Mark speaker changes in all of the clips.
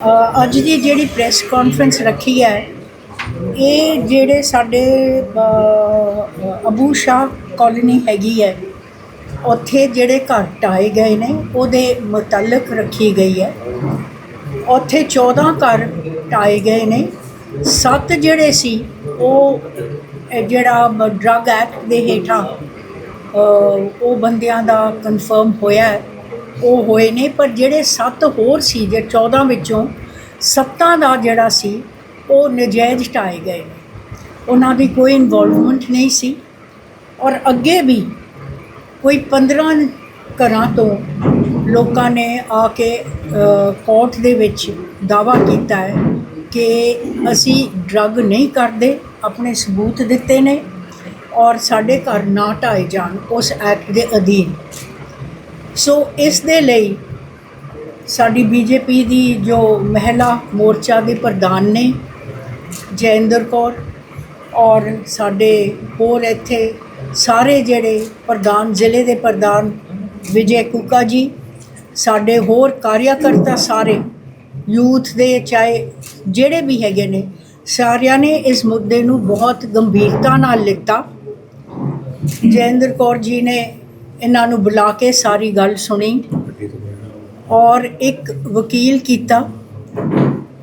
Speaker 1: ਅੱਜ ਦੀ ਜਿਹੜੀ press conference ਰੱਖੀ ਹੈ, ਇਹ ਜਿਹੜੇ ਸਾਡੇ ਅਬੂ ਸ਼ਾਹ ਕਾਲੋਨੀ ਹੈਗੀ ਹੈ, ਉੱਥੇ ਜਿਹੜੇ ਘਰ ਟਾਏ ਗਏ ਨੇ, ਉਹਦੇ ਮੁਤਲਕ ਰੱਖੀ ਗਈ ਹੈ। ਉੱਥੇ 14 ਘਰ ਟਾਏ ਗਏ ਨੇ, ਸੱਤ ਜਿਹੜੇ ਸੀ, ਉਹ ਜਿਹੜਾ ਡਰੱਗ ਐਕਟ ਦੇ ਹੇਠਾਂ ਉਹ ਬੰਦਿਆਂ ਦਾ ਕਨਫਰਮ ਹੋਇਆ ਹੈ। ਉਹ ਹੋਏ ਨੇ, ਪਰ ਜਿਹੜੇ ਸੱਤ ਹੋਰ ਸੀ ਜੇ 14 ਵਿੱਚੋਂ, ਸੱਤਾਂ ਦਾ ਜਿਹੜਾ ਸੀ, ਉਹ ਨਜਾਇਜ਼ ਢਾਏ ਗਏ ਨੇ। ਉਹਨਾਂ ਦੀ ਕੋਈ ਇਨਵੋਲਵਮੈਂਟ ਨਹੀਂ ਸੀ। ਔਰ ਅੱਗੇ ਵੀ ਕੋਈ 15 ਘਰਾਂ ਤੋਂ ਲੋਕਾਂ ਨੇ ਆ ਕੇ ਕੋਰਟ ਦੇ ਵਿੱਚ ਦਾਵਾ ਕੀਤਾ ਹੈ ਕਿ ਅਸੀਂ ਡਰੱਗ ਨਹੀਂ ਕਰਦੇ, ਆਪਣੇ ਸਬੂਤ ਦਿੱਤੇ ਨੇ ਔਰ ਸਾਡੇ ਘਰ ਨਾ ਢਾਏ ਜਾਣ ਉਸ ਐਕਟ ਦੇ ਅਧੀਨ। ਸੋ ਇਸ ਦੇ ਲਈ ਸਾਡੀ ਬੀਜੇਪੀ ਦੀ ਜੋ ਮਹਿਲਾ ਮੋਰਚਾ ਦੇ ਪ੍ਰਧਾਨ ਨੇ ਜੈਂਦਰ ਕੌਰ ਔਰ ਸਾਡੇ ਹੋਰ ਇੱਥੇ ਸਾਰੇ ਜਿਹੜੇ ਪ੍ਰਧਾਨ, ਜ਼ਿਲ੍ਹੇ ਦੇ ਪ੍ਰਧਾਨ ਵਿਜੇ ਕੁਕਾ ਜੀ, ਸਾਡੇ ਹੋਰ ਕਾਰਿਆਕਰਤਾ ਸਾਰੇ, ਯੂਥ ਦੇ ਚਾਹੇ ਜਿਹੜੇ ਵੀ ਹੈਗੇ ਨੇ, ਸਾਰਿਆਂ ਨੇ ਇਸ ਮੁੱਦੇ ਨੂੰ ਬਹੁਤ ਗੰਭੀਰਤਾ ਨਾਲ ਲਿੱਤਾ। ਜੈਂਦਰ ਕੌਰ ਜੀ ਨੇ ਇਹਨਾਂ ਨੂੰ ਬੁਲਾ ਕੇ ਸਾਰੀ ਗੱਲ ਸੁਣੀ ਔਰ ਇੱਕ ਵਕੀਲ ਕੀਤਾ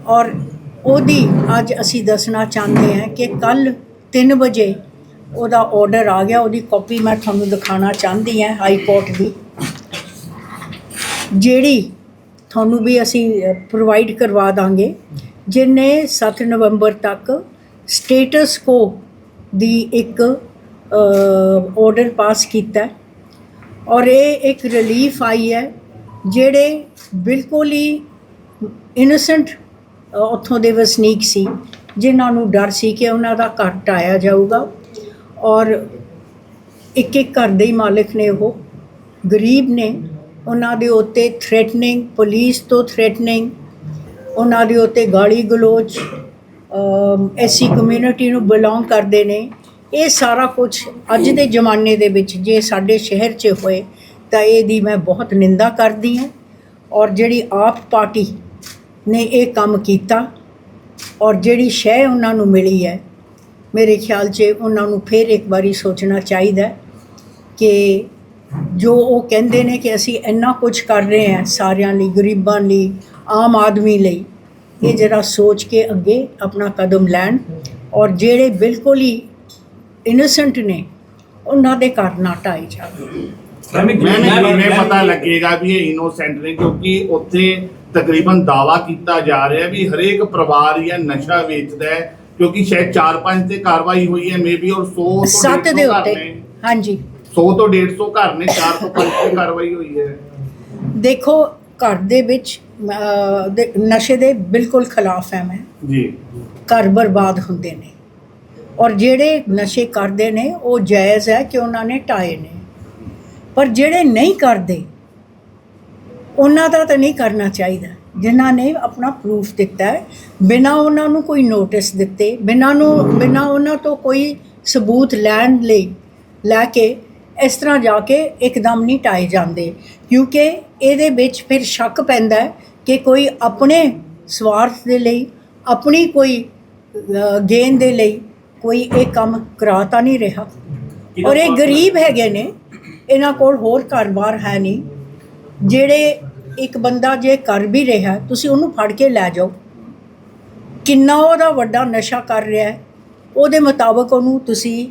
Speaker 1: ਔਰ ਉਹਦੀ ਅੱਜ ਅਸੀਂ ਦੱਸਣਾ ਚਾਹੁੰਦੇ ਹਾਂ ਕਿ ਕੱਲ 3 ਵਜੇ ਉਹਦਾ ਆਰਡਰ ਆ ਗਿਆ, ਉਹਦੀ ਕਾਪੀ ਮੈਂ ਤੁਹਾਨੂੰ ਦਿਖਾਉਣਾ ਚਾਹੁੰਦੀ ਹਾਂ ਹਾਈ ਕੋਰਟ ਦੀ, ਜਿਹੜੀ ਤੁਹਾਨੂੰ ਵੀ ਅਸੀਂ ਪ੍ਰੋਵਾਈਡ ਕਰਵਾ ਦਾਂਗੇ ਜਿਨੇ 7 ਨਵੰਬਰ ਤੱਕ ਸਟੇਟਸ ਕੋ ਦੀ ਇੱਕ ਆਰਡਰ ਪਾਸ ਕੀਤਾ। ਔਰ ਇਹ ਇੱਕ ਰਿਲੀਫ ਆਈ ਹੈ, ਜਿਹੜੇ ਬਿਲਕੁਲ ਹੀ ਇਨੋਸੈਂਟ ਉੱਥੋਂ ਦੇ ਵਸਨੀਕ ਸੀ, ਜਿਨ੍ਹਾਂ ਨੂੰ ਡਰ ਸੀ ਕਿ ਉਹਨਾਂ ਦਾ ਘਰ ਢਾਇਆ ਜਾਊਗਾ। ਔਰ ਇੱਕ ਇੱਕ ਘਰ ਦੇ ਹੀ ਮਾਲਕ ਨੇ ਉਹ, ਗਰੀਬ ਨੇ, ਉਹਨਾਂ ਦੇ ਉੱਤੇ ਥ੍ਰੈਟਨਿੰਗ ਪੁਲਿਸ ਤੋਂ ਥ੍ਰੈਟਨਿੰਗ ਉਹਨਾਂ ਦੇ ਉੱਤੇ ਗਾਲੀ ਗਲੋਚ ਐਸੀ ਕਮਿਊਨਿਟੀ ਨੂੰ ਬਿਲੋਂਗ ਕਰਦੇ ਨੇ। ਇਹ ਸਾਰਾ ਕੁਝ ਅੱਜ ਦੇ ਜ਼ਮਾਨੇ ਦੇ ਵਿੱਚ ਜੇ ਸਾਡੇ ਸ਼ਹਿਰ 'ਚ ਹੋਏ ਤਾਂ ਇਹਦੀ ਮੈਂ ਬਹੁਤ ਨਿੰਦਾ ਕਰਦੀ ਹਾਂ ਔਰ ਜਿਹੜੀ ਆਪ ਪਾਰਟੀ ਨੇ ਇਹ ਕੰਮ ਕੀਤਾ ਔਰ ਜਿਹੜੀ ਸ਼ੈ ਉਹਨਾਂ ਨੂੰ ਮਿਲੀ ਹੈ, ਮੇਰੇ ਖਿਆਲ 'ਚ ਉਹਨਾਂ ਨੂੰ ਫਿਰ ਇੱਕ ਵਾਰੀ ਸੋਚਣਾ ਚਾਹੀਦਾ ਕਿ ਜੋ ਉਹ ਕਹਿੰਦੇ ਨੇ ਕਿ ਅਸੀਂ ਇੰਨਾ ਕੁਝ ਕਰ ਰਹੇ ਹਾਂ ਸਾਰਿਆਂ ਲਈ, ਗਰੀਬਾਂ ਲਈ, ਆਮ ਆਦਮੀ ਲਈ, ਇਹ ਜਰਾ ਸੋਚ ਕੇ ਅੱਗੇ ਆਪਣਾ ਕਦਮ ਲੈਣ ਔਰ ਜਿਹੜੇ ਬਿਲਕੁਲ ਹੀ ਇਨੋਸੈਂਟ ਨੇ ਉਹਨਾਂ ਦੇ ਘਰ ਨਾ ਢਾਏ ਜਾਣ
Speaker 2: ਮੈਨੂੰ ਕਿਵੇਂ ਪਤਾ ਲੱਗੇਗਾ ਵੀ ਇਹ ਇਨੋਸੈਂਟ ਨੇ? ਕਿਉਂਕਿ ਉੱਥੇ ਤਕਰੀਬਨ ਦਾਵਾ ਕੀਤਾ ਜਾ ਰਿਹਾ ਵੀ ਹਰੇਕ ਪਰਿਵਾਰ ਜਾਂ ਨਸ਼ਾ ਵੇਚਦਾ ਹੈ ਕਿਉਂਕਿ ਸ਼ਾਇਦ 4-5 ਤੇ ਕਾਰਵਾਈ ਹੋਈ ਹੈ ਮੇਬੀ ਔਰ 100 ਤੋਂ
Speaker 1: ਸੱਤ
Speaker 2: 150
Speaker 1: ਦੇ ਉੱਤੇ ਹਾਂਜੀ।
Speaker 2: 100 ਤੋਂ 150 ਘਰ ਨੇ 4 ਤੋਂ 5 ਤੇ ਕਾਰਵਾਈ ਹੋਈ ਹੈ।
Speaker 1: ਦੇਖੋ ਘਰ ਦੇ ਵਿੱਚ ਨਸ਼ੇ ਦੇ ਬਿਲਕੁਲ ਖਿਲਾਫ ਹੈ ਮੈਂ।
Speaker 2: ਜੀ।
Speaker 1: ਘਰ ਬਰਬਾਦ ਹੁੰਦੇ ਨੇ। ਔਰ ਜਿਹੜੇ ਨਸ਼ੇ ਕਰਦੇ ਨੇ, ਉਹ ਜਾਇਜ਼ ਹੈ ਕਿ ਉਹਨਾਂ ਨੇ ਟਾਏ ਨੇ। ਪਰ ਜਿਹੜੇ ਨਹੀਂ ਕਰਦੇ, ਉਹਨਾਂ ਦਾ ਤਾਂ ਨਹੀਂ ਕਰਨਾ ਚਾਹੀਦਾ। ਜਿਨ੍ਹਾਂ ਨੇ ਆਪਣਾ ਪ੍ਰੂਫ ਦਿੱਤਾ ਹੈ, ਬਿਨਾਂ ਉਹਨਾਂ ਨੂੰ ਕੋਈ ਨੋਟਿਸ ਦਿੱਤੇ, ਬਿਨਾਂ ਨੂੰ, ਬਿਨਾਂ ਉਹਨਾਂ ਤੋਂ ਕੋਈ ਸਬੂਤ ਲੈਣ ਲਈ ਲੈ ਕੇ ਇਸ ਤਰ੍ਹਾਂ ਜਾ ਕੇ ਇੱਕਦਮ ਨਹੀਂ ਟਾਏ ਜਾਂਦੇ। ਕਿਉਂਕਿ ਇਹਦੇ ਵਿੱਚ ਫਿਰ ਸ਼ੱਕ ਪੈਂਦਾ ਹੈ ਕਿ ਕੋਈ ਆਪਣੇ ਸਵਾਰਥ ਦੇ ਲਈ, ਆਪਣੀ ਕੋਈ ਗੇਨ ਦੇ ਲਈ ਕੋਈ ਇਹ ਕੰਮ ਕਰਾ ਤਾਂ ਨਹੀਂ ਰਿਹਾ। ਔਰ ਇਹ ਗਰੀਬ ਹੈਗੇ ਨੇ ਇਹਨਾਂ ਕੋਲ ਹੋਰ ਘਰ-ਬਾਰ ਹੈ ਨਹੀਂ। ਜਿਹੜੇ ਇੱਕ ਬੰਦਾ ਜੇ ਕਰ ਵੀ ਰਿਹਾ ਤੁਸੀਂ ਉਹਨੂੰ ਫੜ ਕੇ ਲੈ ਜਾਓ। ਕਿੰਨਾ ਉਹਦਾ ਵੱਡਾ ਨਸ਼ਾ ਕਰ ਰਿਹਾ ਹੈ ਉਹਦੇ ਮੁਤਾਬਕ ਉਹਨੂੰ ਤੁਸੀਂ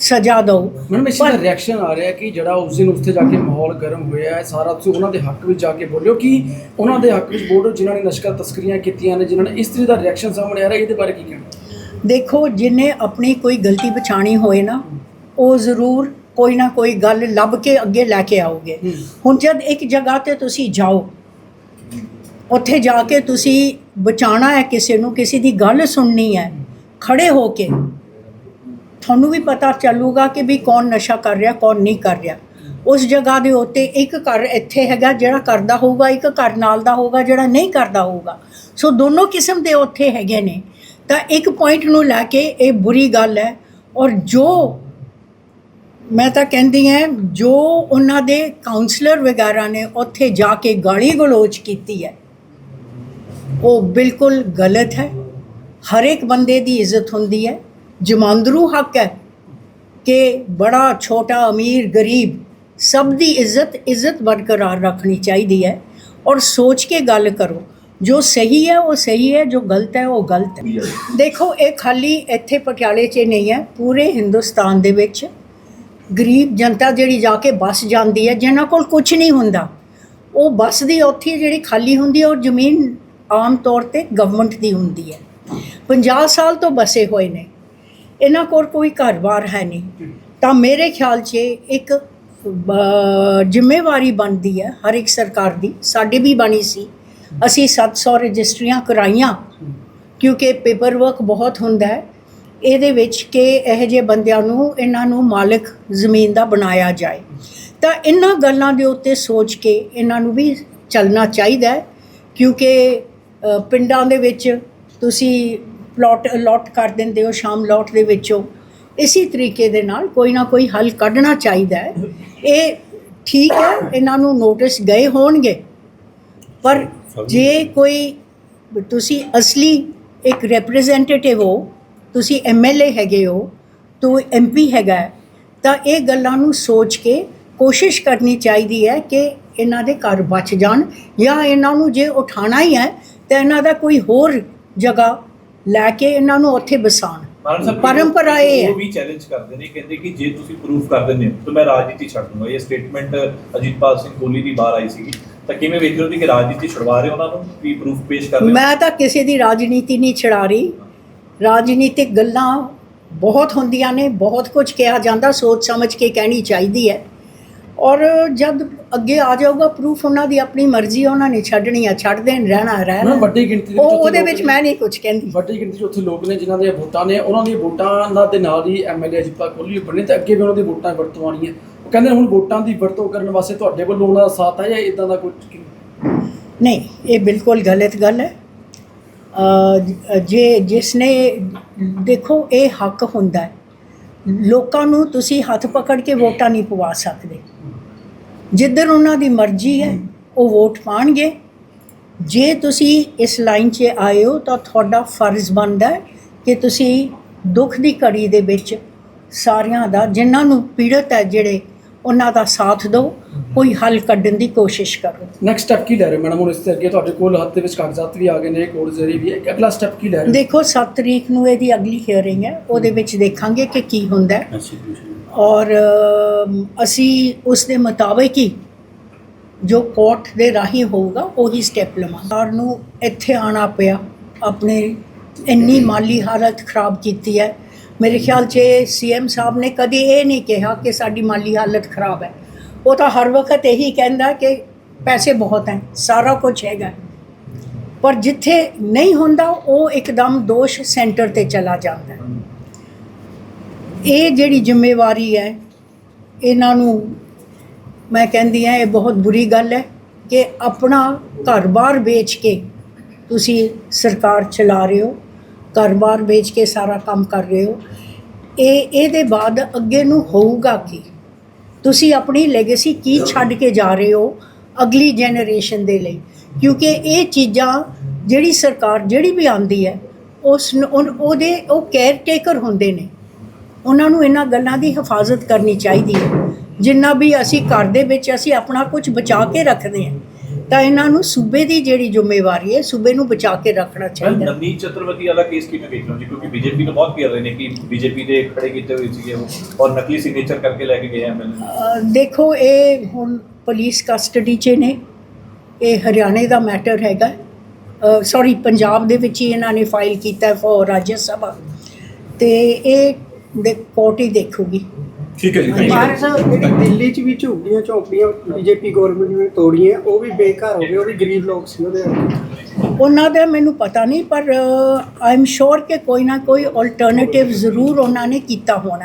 Speaker 1: ਸਜ਼ਾ ਦਿਓ।
Speaker 3: ਮੈਡਮ ਇਸ ਦਾ ਰਿਐਕਸ਼ਨ ਆ ਰਿਹਾ ਕਿ ਜਿਹੜਾ ਉਸ ਦਿਨ ਉੱਥੇ ਜਾ ਕੇ ਮਾਹੌਲ ਗਰਮ ਹੋਇਆ ਹੈ ਸਾਰਾ ਤੁਸੀਂ ਉਹਨਾਂ ਦੇ ਹੱਕ ਵਿੱਚ ਜਾ ਕੇ ਬੋਲਿਓ ਕਿ ਉਹਨਾਂ ਦੇ ਹੱਕ ਵਿੱਚ ਬੋਲੋ ਜਿਨ੍ਹਾਂ ਨੇ ਨਸ਼ਕਾ ਤਸਕਰੀਆਂ ਕੀਤੀਆਂ ਨੇ ਜਿਨ੍ਹਾਂ ਨੇ ਇਸ ਤਰ੍ਹਾਂ ਦਾ ਰਿਐਕਸ਼ਨ ਸਾਹਮਣੇ ਆ ਰਿਹਾ ਇਹਦੇ ਬਾਰੇ ਕੀ ਕਹਿਣਾ?
Speaker 1: ਦੇਖੋ ਜਿਨੇ ਆਪਣੀ ਕੋਈ ਗਲਤੀ ਪਛਾਣੀ ਹੋਏ ਨਾ ਉਹ ਜ਼ਰੂਰ ਕੋਈ ਨਾ ਕੋਈ ਗੱਲ ਲੱਭ ਕੇ ਅੱਗੇ ਲੈ ਕੇ ਆਓਗੇ। ਹੁਣ ਜਦ ਇੱਕ ਜਗ੍ਹਾ ਤੇ ਤੁਸੀਂ ਜਾਓ ਉੱਥੇ ਜਾ ਕੇ ਤੁਸੀਂ ਬਚਾਣਾ ਹੈ ਕਿਸੇ ਨੂੰ ਕਿਸੇ ਦੀ ਗੱਲ ਸੁਣਨੀ ਹੈ ਖੜੇ ਹੋ ਕੇ ਤੁਹਾਨੂੰ ਵੀ ਪਤਾ ਚੱਲੂਗਾ ਕਿ ਵੀ ਕੌਣ ਨਸ਼ਾ ਕਰ ਰਿਹਾ ਕੌਣ ਨਹੀਂ ਕਰ ਰਿਹਾ। ਉਸ ਜਗ੍ਹਾ ਦੇ ਉੱਤੇ ਇੱਕ ਘਰ ਇੱਥੇ ਹੈਗਾ ਜਿਹੜਾ ਕਰਦਾ ਹੋਊਗਾ ਇੱਕ ਘਰ ਨਾਲ ਦਾ ਹੋਊਗਾ ਜਿਹੜਾ ਨਹੀਂ ਕਰਦਾ ਹੋਊਗਾ। ਸੋ ਦੋਨੋਂ ਕਿਸਮ ਦੇ ਉੱਥੇ ਹੈਗੇ ਨੇ। ਤਾਂ ਇੱਕ ਪੁਆਇੰਟ ਨੂੰ ਲੈ ਕੇ ਇਹ ਬੁਰੀ ਗੱਲ ਹੈ ਔਰ ਜੋ ਮੈਂ ਤਾਂ ਕਹਿੰਦੀ ਹਾਂ, ਜੋ ਉਹਨਾਂ ਦੇ ਕਾਉਂਸਲਰ ਵਗੈਰਾ ਨੇ ਉੱਥੇ ਜਾ ਕੇ ਗਾਲੀ ਗਲੋਚ ਕੀਤੀ ਹੈ, ਉਹ ਬਿਲਕੁਲ ਗਲਤ ਹੈ। ਹਰ ਇੱਕ ਬੰਦੇ ਦੀ ਇੱਜ਼ਤ ਹੁੰਦੀ ਹੈ। ਜਮਾਂਦਰੂ ਹੱਕ ਹੈ ਕਿ ਬੜਾ ਛੋਟਾ, ਅਮੀਰ, ਗਰੀਬ ਸਭ ਦੀ ਇੱਜ਼ਤ ਇੱਜ਼ਤ ਬਰਕਰਾਰ ਰੱਖਣੀ ਚਾਹੀਦੀ ਹੈ। ਔਰ ਸੋਚ ਕੇ ਗੱਲ ਕਰੋ ਜੋ ਸਹੀ ਹੈ ਉਹ ਸਹੀ ਹੈ ਜੋ ਗਲਤ ਹੈ ਉਹ ਗਲਤ ਹੈ। ਦੇਖੋ ਇਹ ਖਾਲੀ ਇੱਥੇ ਪਟਿਆਲੇ 'ਚ ਨਹੀਂ ਹੈ ਪੂਰੇ ਹਿੰਦੁਸਤਾਨ ਦੇ ਵਿੱਚ ਗਰੀਬ ਜਨਤਾ ਜਿਹੜੀ ਜਾ ਕੇ ਬੱਸ ਜਾਂਦੀ ਹੈ ਜਿਨ੍ਹਾਂ ਕੋਲ ਕੁਝ ਨਹੀਂ ਹੁੰਦਾ ਉਹ ਬੱਸ ਦੀ ਉੱਥੇ ਜਿਹੜੀ ਖਾਲੀ ਹੁੰਦੀ ਹੈ ਔਰ ਜ਼ਮੀਨ ਆਮ ਤੌਰ ਤੇ ਗਵਰਨਮੈਂਟ ਦੀ ਹੁੰਦੀ ਹੈ। 50 ਸਾਲ ਤੋਂ ਬਸੇ ਹੋਏ ਨੇ ਇਹਨਾਂ ਕੋਲ ਕੋਈ ਘਰ-ਬਾਰ ਹੈ ਨਹੀਂ। ਤਾਂ ਮੇਰੇ ਖਿਆਲ 'ਚ ਇੱਕ ਜ਼ਿੰਮੇਵਾਰੀ ਬਣਦੀ ਹੈ ਹਰ ਇੱਕ ਸਰਕਾਰ ਦੀ ਸਾਡੀ ਵੀ ਬਣੀ ਸੀ। ਅਸੀਂ 700 ਰਜਿਸਟਰੀਆਂ ਕਰਾਈਆਂ, ਕਿਉਂਕਿ ਪੇਪਰ ਵਰਕ ਬਹੁਤ ਹੁੰਦਾ ਹੈ। ਇਹਦੇ ਵਿੱਚ ਕਿ ਇਹੋ ਜਿਹੇ ਬੰਦਿਆਂ ਨੂੰ, ਇਹਨਾਂ ਨੂੰ ਮਾਲਕ ਜ਼ਮੀਨ ਦਾ ਬਣਾਇਆ ਜਾਏ। ਤਾਂ ਇਹਨਾਂ ਗੱਲਾਂ ਦੇ ਉੱਤੇ ਸੋਚ ਕੇ ਇਹਨਾਂ ਨੂੰ ਵੀ ਚੱਲਣਾ ਚਾਹੀਦਾ ਕਿਉਂਕਿ ਪਿੰਡਾਂ ਦੇ ਵਿੱਚ ਤੁਸੀਂ ਪਲਾਟ ਅਲਾਟ ਕਰ ਦਿੰਦੇ ਹੋ, ਸ਼ਾਮ ਲੋਟ ਦੇ ਵਿੱਚੋਂ। ਇਸੇ ਤਰੀਕੇ ਦੇ ਨਾਲ ਕੋਈ ਨਾ ਕੋਈ ਹੱਲ ਕੱਢਣਾ ਚਾਹੀਦਾ ਹੈ। ਇਹ ਠੀਕ ਹੈ, ਇਹਨਾਂ ਨੂੰ ਨੋਟਿਸ ਗਏ ਹੋਣਗੇ, ਪਰ ਜੇ ਕੋਈ ਤੁਸੀਂ ਅਸਲੀ ਇੱਕ ਰਿਪਰੈਜ਼ੈਂਟੇਟਿਵ ਹੋ ਤੁਸੀਂ ਐਮਐਲਏ ਹੈਗੇ ਹੋ ਤੂੰ ਐਮਪੀ ਹੈਗਾ ਤਾਂ ਇਹ ਗੱਲਾਂ ਨੂੰ ਸੋਚ ਕੇ ਕੋਸ਼ਿਸ਼ ਕਰਨੀ ਚਾਹੀਦੀ ਹੈ ਕਿ ਇਹਨਾਂ ਦੇ ਘਰ ਬਚ ਜਾਣ ਜਾਂ ਇਹਨਾਂ ਨੂੰ ਜੇ ਉਠਾਣਾ ਹੀ ਹੈ ਤਾਂ ਇਹਨਾਂ ਦਾ ਕੋਈ ਹੋਰ ਜਗ੍ਹਾ ਲੈ ਕੇ ਇਹਨਾਂ ਨੂੰ ਉੱਥੇ
Speaker 4: ਸਾਹਿਬ
Speaker 1: ਪਰੰਪਰਾ ਇਹ ਹੈ।
Speaker 4: ਉਹ ਵੀ ਚੈਲੰਜ ਕਰਦੇ ਨੇ ਕਹਿੰਦੇ ਕਿ ਜੇ ਤੁਸੀਂ ਪ੍ਰੂਫ ਕਰ ਦਿੰਦੇ ਹੋ ਤਾਂ ਮੈਂ ਰਾਜਨੀਤੀ ਛੱਡ ਦੂੰਗਾ। ਇਹ ਸਟੇਟਮੈਂਟ ਅਜੀਤਪਾਲ ਸਿੰਘ ਕੋਹਲੀ ਦੀ ਬਾਹਰ ਆਈ ਸੀਗੀ। ਤਾਂ ਕਿਵੇਂ ਵੇਖ ਰਹੇ ਹੋ ਕਿ ਰਾਜਨੀਤੀ ਛੁਡਵਾ ਰਹੇ ਉਹਨਾਂ ਨੂੰ? ਵੀ ਪ੍ਰੂਫ ਪੇਸ਼ ਕਰ ਰਹੇ ਹੋ?
Speaker 1: ਮੈਂ ਤਾਂ ਕਿਸੇ ਦੀ ਰਾਜਨੀਤੀ ਨਹੀਂ ਛੜਾ ਰਹੀ। ਰਾਜਨੀਤਿਕ ਗੱਲਾਂ ਬਹੁਤ ਹੁੰਦੀਆਂ ਨੇ ਬਹੁਤ ਕੁਝ ਕਿਹਾ ਜਾਂਦਾ ਸੋਚ ਸਮਝ ਕੇ ਕਹਿਣੀ ਚਾਹੀਦੀ ਹੈ। ਔਰ ਜਦ ਅੱਗੇ ਆ ਜਾਊਗਾ ਪ੍ਰੂਫ ਉਹਨਾਂ ਦੀ ਆਪਣੀ ਮਰਜ਼ੀ ਹੈ, ਉਹਨਾਂ ਨੇ ਛੱਡਣੀ ਆ ਛੱਡ ਦੇਣ ਰਹਿਣਾ ਰਹਿਣਾ।
Speaker 3: ਵੱਡੀ ਗਿਣਤੀ ਦੇ
Speaker 1: ਉਹ
Speaker 3: ਉੱਥੇ
Speaker 1: ਉਹਦੇ
Speaker 3: ਲੋਕ
Speaker 1: ਵਿੱਚ
Speaker 3: ਨੇ-
Speaker 1: ਮੈਂ ਨਹੀਂ ਕੁਝ ਕਹਿੰਦੀ।
Speaker 3: ਵੱਡੀ ਗਿਣਤੀ 'ਚ ਉੱਥੇ ਲੋਕ ਨੇ ਜਿਨ੍ਹਾਂ ਦੀਆਂ ਵੋਟਾਂ ਨੇ ਉਹਨਾਂ ਦੀਆਂ ਵੋਟਾਂ ਨਾਲ ਦੇ ਨਾਲ ਹੀ ਐਮਐਲਏ ਅਜੀਤਾ ਕੋਹਲੀ ਬਣੇ ਤੇ ਅੱਗੇ ਵੀ ਉਹਨਾਂ ਦੀ ਵੋਟਾਂ ਵਰਤੋਂ ਆਉਣੀਆਂ। ਕਹਿੰਦੇ ਹੁਣ ਵੋਟਾਂ ਦੀ ਵਰਤੋਂ ਕਰਨ ਵਾਸਤੇ ਤੁਹਾਡੇ ਵੱਲੋਂ ਉਹਨਾਂ ਦਾ ਸਾਥ ਹੈ ਜਾਂ ਇਦਾਂ ਦਾ ਕੁਝ
Speaker 1: ਨਹੀਂ, ਇਹ ਬਿਲਕੁਲ ਗਲਤ ਗੱਲ ਹੈ। ਜੇ ਜਿਸ ਨੇ, ਦੇਖੋ, ਇਹ ਹੱਕ ਹੁੰਦਾ ਹੈ। ਲੋਕਾਂ ਨੂੰ ਤੁਸੀਂ ਹੱਥ ਪਕੜ ਕੇ ਵੋਟਾਂ ਨਹੀਂ ਪਵਾ ਸਕਦੇ। ਜਿੱਧਰ ਉਹਨਾਂ ਦੀ ਮਰਜ਼ੀ ਹੈ, ਉਹ ਵੋਟ ਪਾਣਗੇ। ਜੇ ਤੁਸੀਂ ਇਸ ਲਾਈਨ 'ਚ ਆਏ ਹੋ, ਤਾਂ ਤੁਹਾਡਾ ਫਰਜ਼ ਬਣਦਾ ਹੈ ਕਿ ਤੁਸੀਂ ਦੁੱਖ ਦੀ ਘੜੀ ਦੇ ਵਿੱਚ ਸਾਰਿਆਂ ਦਾ, ਜਿਨ੍ਹਾਂ ਨੂੰ ਪੀੜਤ ਹੈ, ਜਿਹੜੇ ਉਹਨਾਂ ਦਾ ਸਾਥ ਦਿਓ ਕੋਈ ਹੱਲ ਕੱਢਣ ਦੀ ਕੋਸ਼ਿਸ਼ ਕਰੋ।
Speaker 3: ਨੈਕਸਟ ਸਟੈਪ ਕੀ ਲੈ ਰਹੇ ਮੈਡਮ ਹੁਣ ਇਸ ਤੇ ਅੱਗੇ ਤੁਹਾਡੇ ਕੋਲ ਹੱਥ ਦੇ ਵਿੱਚ ਕਾਗਜ਼ਾਤ ਵੀ ਆ ਗਏ ਨੇ ਕੋਰਟ ਜ਼ਰੀ ਵੀ। ਹੈ ਅਗਲਾ ਸਟੈਪ ਕੀ ਲੈ ਰਹੇ?
Speaker 1: ਦੇਖੋ 7 ਤਰੀਕ ਨੂੰ ਇਹਦੀ ਅਗਲੀ ਹੀਅਰਿੰਗ ਹੈ। ਉਹਦੇ ਵਿੱਚ ਦੇਖਾਂਗੇ ਕਿ ਕੀ ਹੁੰਦਾ ਹੈ। ਔਰ ਅਸੀਂ ਉਸ ਦੇ ਮੁਤਾਬਿਕ ਹੀ ਜੋ ਕੋਰਟ ਦੇ ਰਾਹੀਂ ਹੋਊਗਾ ਉਹੀ ਸਟੈਪ ਲਵਾਂਗੇ। ਸਰਕਾਰ ਨੂੰ ਇੱਥੇ ਆਣਾ ਪਿਆ। ਆਪਣੇ ਇੰਨੀ ਮਾਲੀ ਹਾਲਤ ਖਰਾਬ ਕੀਤੀ ਹੈ। ਮੇਰੇ ਖਿਆਲ 'ਚ ਸੀਐਮ ਸਾਹਿਬ ਨੇ ਕਦੀ ਇਹ ਨਹੀਂ ਕਿਹਾ ਕਿ ਸਾਡੀ ਮਾਲੀ ਹਾਲਤ ਖਰਾਬ ਹੈ। ਉਹ ਤਾਂ ਹਰ ਵਕਤ ਇਹੀ ਕਹਿੰਦਾ ਕਿ ਪੈਸੇ ਬਹੁਤ ਹੈ, ਸਾਰਾ ਕੁਝ ਹੈਗਾ ਪਰ ਜਿੱਥੇ ਨਹੀਂ ਹੁੰਦਾ, ਉਹ ਇੱਕਦਮ ਦੋਸ਼ ਸੈਂਟਰ ਤੇ ਚਲਾ ਜਾਂਦਾ ਇਹ ਜਿਹੜੀ ਜ਼ਿੰਮੇਵਾਰੀ ਹੈ, ਇਹਨਾਂ ਨੂੰ ਮੈਂ ਕਹਿੰਦੀ ਹਾਂ, ਇਹ ਬਹੁਤ ਬੁਰੀ ਗੱਲ ਹੈ ਕਿ ਆਪਣਾ ਘਰ-ਬਾਰ ਵੇਚ ਕੇ ਤੁਸੀਂ ਸਰਕਾਰ ਚਲਾ ਰਹੇ ਹੋ। ਘਰ-ਬਾਰ ਵੇਚ ਕੇ ਸਾਰਾ ਕੰਮ ਕਰ ਰਹੇ ਹੋ। ਇਹ, ਇਹਦੇ ਬਾਅਦ ਅੱਗੇ ਨੂੰ ਹੋਊਗਾ ਕੀ? ਤੁਸੀਂ ਆਪਣੀ ਲੈਗੇਸੀ ਕੀ ਛੱਡ ਕੇ ਜਾ ਰਹੇ ਹੋ ਅਗਲੀ ਜਨਰੇਸ਼ਨ ਦੇ ਲਈ? ਕਿਉਂਕਿ ਇਹ ਚੀਜ਼ਾਂ ਜਿਹੜੀ ਸਰਕਾਰ ਜਿਹੜੀ ਵੀ ਆਂਦੀ ਹੈ, ਉਸ ਨੂੰ ਉਨ- ਉਹਦੇ, ਉਹ ਕੇਅਰ ਟੇਕਰ ਹੁੰਦੇ ਨੇ। ਉਹਨਾਂ ਨੂੰ ਇਹਨਾਂ ਗੱਲਾਂ ਦੀ ਹਿਫਾਜ਼ਤ ਕਰਨੀ ਚਾਹੀਦੀ ਹੈ। ਜਿੰਨਾ ਵੀ ਅਸੀਂ ਘਰ ਦੇ ਵਿੱਚ ਅਸੀਂ ਆਪਣਾ ਕੁਝ ਬਚਾ ਕੇ ਰੱਖਦੇ ਹਾਂ ਤਾਂ ਇਹਨਾਂ ਨੂੰ ਸੂਬੇ ਦੀ ਜਿਹੜੀ ਜ਼ਿੰਮੇਵਾਰੀ ਹੈ ਸੂਬੇ ਨੂੰ ਬਚਾ ਕੇ ਰੱਖਣਾ ਚਾਹੀਦਾ। ਹੈ।
Speaker 4: ਨਵਨੀਤ ਚਤੁਰਵਤੀ ਵਾਲਾ ਕੇਸ ਕਿਵੇਂ ਵੇਖ ਰਹੇ ਹੋ ਜੀ? ਕਿਉਂਕਿ ਬੀਜੇਪੀ ਨੂੰ ਬਹੁਤ ਕਹਿ ਰਹੇ ਨੇ ਕਿ ਬੀਜੇਪੀ ਦੇ ਖੜੇ ਕੀਤੇ ਹੋਏ ਸੀਗੇ ਉਹ ਔਰ ਨਕਲੀ ਸਿਗਨੇਚਰ ਕਰਕੇ ਲੈ ਕੇ ਗਏ ਐਮਐਲਏ
Speaker 1: ਅ, ਦੇਖੋ ਇਹ ਹੁਣ ਪੁਲਿਸ ਕਸਟਡੀ 'ਚ ਨੇ। ਇਹ ਹਰਿਆਣੇ ਦਾ ਮੈਟਰ ਹੈਗਾ। ਸੌਰੀ ਪੰਜਾਬ ਦੇ ਵਿੱਚ ਹੀ ਇਹਨਾਂ ਨੇ ਫਾਈਲ ਕੀਤਾ ਫॉर ਰਾਜ ਸਭਾ। ਤੇ ਇਹ ਦੇ ਕੋਰਟ ਹੀ ਦੇਖੂਗੀ।
Speaker 4: ਠੀਕ ਹੈ ਜੀ
Speaker 5: ਮਾਨ ਸਾਹਿਬ ਜਿਹੜੀ ਦਿੱਲੀ 'ਚ ਵੀ ਝੁੱਗੀਆਂ ਝੌਂਪੜੀਆਂ ਬੀਜੇਪੀ ਗਵਰਨਮੈਂਟ ਨੇ ਤੋੜੀਆਂ ਉਹ ਵੀ ਬੇਘਰ ਹੋ ਗਏ ਉਹ ਵੀ ਗਰੀਬ ਲੋਕ ਸੀ ਉਹਦੇ।
Speaker 1: ਉਹਨਾਂ ਦਾ ਮੈਨੂੰ ਪਤਾ ਨਹੀਂ ਪਰ ਆਈ ਐਮ ਸ਼ੋਰ ਕਿ ਕੋਈ ਨਾ ਕੋਈ ਆਲਟਰਨੇਟਿਵ ਜ਼ਰੂਰ ਉਹਨਾਂ ਨੇ ਕੀਤਾ ਹੋਣਾ।